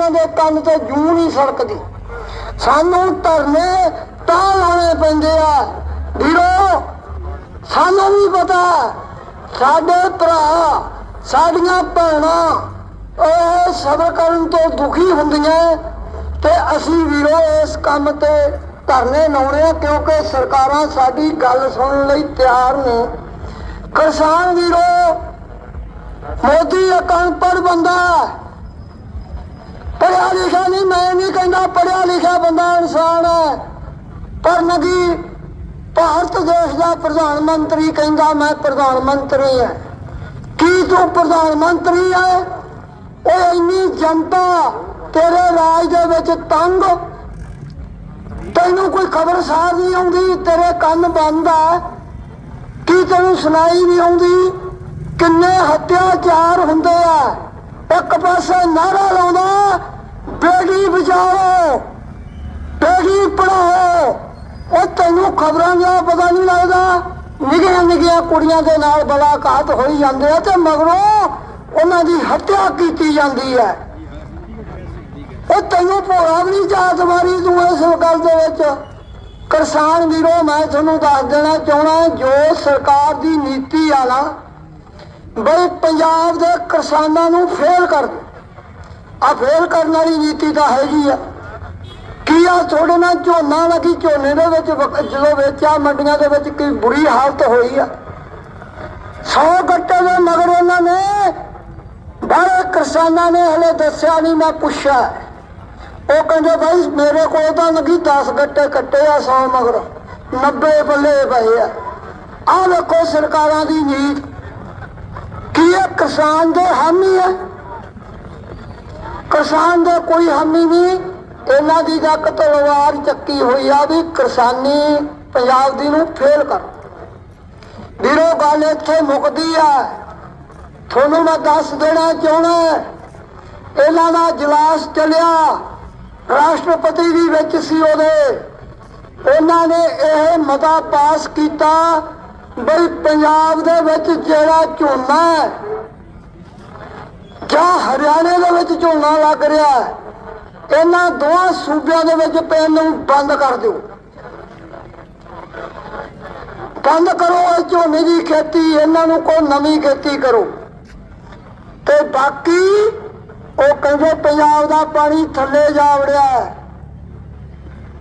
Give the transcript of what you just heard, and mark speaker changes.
Speaker 1: ਉਹਨਾਂ ਦੇ ਕੰਨ ਤੇ ਜੂ ਨਹੀਂ ਸੜਕਦੀ। ਸਾਨੂੰ ਧਰਨੇ ਤਾਂ ਲਾਉਣੇ ਪੈਂਦੇ ਆ। ਵੀਰੋ, ਸਾਨੂੰ ਵੀ ਪਤਾ ਸਾਡੇ ਭਰਾ, ਸਾਡੀਆਂ ਭੈਣਾਂ ਉਹ ਸਬਰ ਕਰਨ ਤੋਂ ਦੁਖੀ ਹੁੰਦੀਆਂ ਤੇ ਅਸੀਂ ਵੀਰੋ ਇਸ ਕੰਮ ਤੇ ਧਰਨੇ ਲਾਉਣੇ ਆ ਕਿਉਂਕਿ ਸਰਕਾਰਾਂ ਸਾਡੀ ਗੱਲ ਸੁਣਨ ਲਈ ਤਿਆਰ ਨੇ। ਕਿਸਾਨ ਵੀਰੋ, ਮੋਦੀ ਇੱਕ ਅਨਪੜ੍ਹ ਬੰਦਾ ਪੜਿਆ ਲਿਖਿਆ ਨਹੀਂ, ਮੈਂ ਨਹੀਂ ਕਹਿੰਦਾ ਪੜਿਆ ਲਿਖਿਆ ਬੰਦਾ ਇਨਸਾਨ ਹੈ। ਪਰ ਨਗੀ ਭਾਰਤ ਦੇਸ਼ ਦਾ ਪ੍ਰਧਾਨ ਮੰਤਰੀ ਕਹਿੰਦਾ ਮੈਂ ਪ੍ਰਧਾਨ ਮੰਤਰੀ ਹਾਂ। ਕੀ ਤੂੰ ਪ੍ਰਧਾਨ ਮੰਤਰੀ ਹੈ? ਉਹ ਇੰਨੀ ਜਨਤਾ ਤੇਰੇ ਰਾਜ ਦੇ ਵਿੱਚ ਤੰਗ? ਤੈਨੂੰ ਕੋਈ ਖਬਰ ਖਬਰਸਾਰ ਨਹੀਂ ਆਉਂਦੀ, ਤੇਰੇ ਕੰਨ ਬੰਦ ਆ। ਕੀ ਤੈਨੂੰ ਸੁਣਾਈ ਨਹੀਂ ਆਉਂਦੀ? ਕਿੰਨੇ ਹੱਤਿਆਚਾਰ ਹੁੰਦੇ ਆ। ਇੱਕ ਪਾਸੇ ਨਾਰਾ ਬੇਟੀ ਬਚਾਓ ਬੇਟੀ ਪੜਾਓ। ਉਹ ਤੈਨੂੰ ਖਬਰਾਂ ਦਾ ਪਤਾ ਨਹੀਂ ਲੱਗਦਾ। ਨਿੱਕੀਆਂ ਨਿੱਕੀਆਂ ਕੁੜੀਆਂ ਦੇ ਨਾਲ ਬਲਾਕਾਤ ਹੋਈ ਜਾਂਦੇ ਆ ਤੇ ਮਗਰੋਂ ਉਹਨਾਂ ਦੀ ਹੱਤਿਆ ਕੀਤੀ ਜਾਂਦੀ ਹੈ। ਉਹ ਤੈਨੂੰ ਭੋਰਾ ਵੀ ਨਹੀਂ ਜਾਤ ਮਾਰੀ ਤੂੰ ਇਸ ਗੱਲ ਦੇ ਵਿੱਚ। ਕਿਸਾਨ ਵੀਰੋ, ਮੈਂ ਤੁਹਾਨੂੰ ਦੱਸ ਦੇਣਾ ਚਾਹਣਾ ਜੋ ਸਰਕਾਰ ਦੀ ਨੀਤੀ ਆ ਨਾ, ਬਈ ਪੰਜਾਬ ਦੇ ਕਿਸਾਨਾਂ ਨੂੰ ਫੇਲ ਕਰ ਦੇ। ਆ ਫੇਲ ਕਰਨ ਵਾਲੀ ਨੀਤੀ ਤਾਂ ਹੈਗੀ ਆ। ਕੀ ਆ ਥੋੜੇ ਨਾਲ ਝੋਨਾ ਲੱਗੀ ਝੋਨੇ ਦੇ ਵਿੱਚ ਜਦੋਂ ਵੇਚਿਆ, ਮੰਡੀਆਂ ਦੇ ਵਿੱਚ ਕੀ ਬੁਰੀ ਹਾਲਤ ਹੋਈ ਆ? 100 ਗੱਟੇ ਦੇ ਮਗਰ ਉਹਨਾਂ ਨੇ, ਬੜੇ ਕਿਸਾਨਾਂ ਨੇ ਹਲੇ ਦੱਸਿਆ ਨਹੀਂ ਮੈਂ ਪੁੱਛਿਆ। ਉਹ ਕਹਿੰਦੇ ਭਾਈ ਮੇਰੇ ਕੋਲ ਤਾਂ ਲੱਗੀ 10 ਗੱਟੇ ਕੱਟੇ ਆ 100 ਮਗਰ 90 ਬੱਲੇ ਪਏ ਆ। ਆਹ ਵੇਖੋ ਸਰਕਾਰਾਂ ਦੀ ਨੀਤ। ਕੀ ਇਹ ਕਿਸਾਨ ਦੇ ਹਾਮੀ ਹੈ ਕਿਸਾਨ ਦੇ ਕੋਈ ਹਾਮੀ ਨਹੀਂ, ਇਹਨਾਂ ਦੀ ਜੱਕ ਤਲਵਾਰ ਚੱਕੀ ਹੋਈ ਆ ਵੀ ਕਿਸਾਨੀ ਪੰਜਾਬ ਦੀ ਨੂੰ ਫੇਲ ਕਰ। ਵੀਰੋ, ਗੱਲ ਇੱਥੇ ਮੁੱਕਦੀ ਆ। ਤੁਹਾਨੂੰ ਮੈਂ ਦੱਸ ਦੇਣਾ ਚਾਹਣਾ ਇਹਨਾਂ ਦਾ ਜਲਾਸ ਚੱਲਿਆ। ਰਾਸ਼ਟਰਪਤੀ ਵੀ ਵਿੱਚ ਸੀ ਉਹਦੇ। ਉਹਨਾਂ ਨੇ ਇਹ ਮਤਾ ਪਾਸ ਕੀਤਾ ਬਈ ਪੰਜਾਬ ਦੇ ਵਿੱਚ ਜਿਹੜਾ ਝੋਨਾ ਹੈ ਜਾਂ ਹਰਿਆਣੇ ਦੇ ਵਿੱਚ ਝੋਨਾ ਲੱਗ ਰਿਹਾ ਇਹਨਾਂ ਦੋਹਾਂ ਸੂਬਿਆਂ ਦੇ ਵਿੱਚ ਪੈਣ ਨੂੰ ਬੰਦ ਕਰ ਦਿਓ। ਬੰਦ ਕਰੋ ਇਹ ਝੋਨੇ ਦੀ ਖੇਤੀ, ਇਹਨਾਂ ਨੂੰ ਕੋਈ ਨਵੀਂ ਖੇਤੀ ਕਰੋ। ਤੇ ਬਾਕੀ ਉਹ ਕਹਿੰਦੇ ਪੰਜਾਬ ਦਾ ਪਾਣੀ ਥੱਲੇ ਜਾ ਵੜਿਆ ਹੈ।